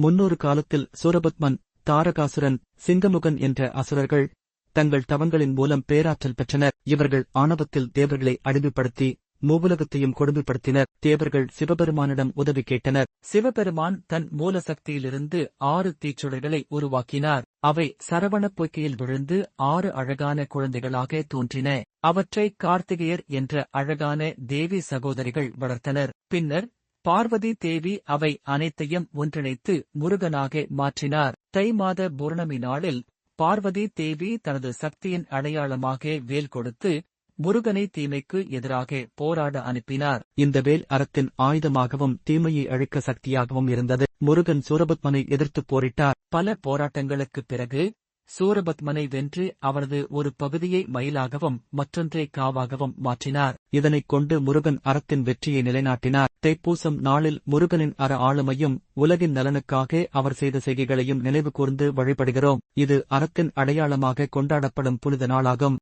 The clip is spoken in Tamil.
முன்னொரு காலத்தில் சூரபத்மன் தாரகாசுரன் சிங்கமுகன் என்ற அசுரர்கள் தங்கள் தவங்களின் மூலம் பேராற்றல் பெற்றனர். இவர்கள் ஆணவத்தில் தேவர்களை அடிமைப்படுத்தி மூவுலகத்தையும் கொடுமைப்படுத்தினர். தேவர்கள் சிவபெருமானிடம் உதவி கேட்டனர். சிவபெருமான் தன் மூல சக்தியிலிருந்து ஆறு தீச்சுடர்களை உருவாக்கினார். அவை சரவணப் பொய்க்கையில் விழுந்து ஆறு அழகான குழந்தைகளாக தோன்றின. அவற்றை கார்த்திகேயர் என்ற அழகான தேவி சகோதரிகள் வளர்த்தனர். பின்னர் பார்வதி தேவி அவை அனைத்தையும் ஒன்றிணைத்து முருகனாக மாற்றினார். தை மாத பூர்ணமி நாளில் பார்வதி தேவி தனது சக்தியின் அடையாளமாக வேல் கொடுத்து முருகனை தீமைக்கு எதிராக போராட அனுப்பினார். இந்த வேல் அறத்தின் ஆயுதமாகவும் தீமையை அழிக்க சக்தியாகவும் இருந்தது. முருகன் சூரபத்மனை எதிர்த்து போரிட்டார். பல போராட்டங்களுக்குப் பிறகு சூரபத்மனை வென்று அவனது ஒரு பகுதியை மயிலாகவும் மற்றொன்றை காவாகவும் மாற்றினார். இதனைக் கொண்டு முருகன் அறத்தின் வெற்றியை நிலைநாட்டினார். தைப்பூசம் நாளில் முருகனின் அற ஆளுமையும் உலகின் நலனுக்காக அவர் செய்த செய்கைகளையும் நினைவு கூர்ந்து வழிபடுகிறோம். இது அறத்தின் அடையாளமாக கொண்டாடப்படும் புனித நாளாகும்.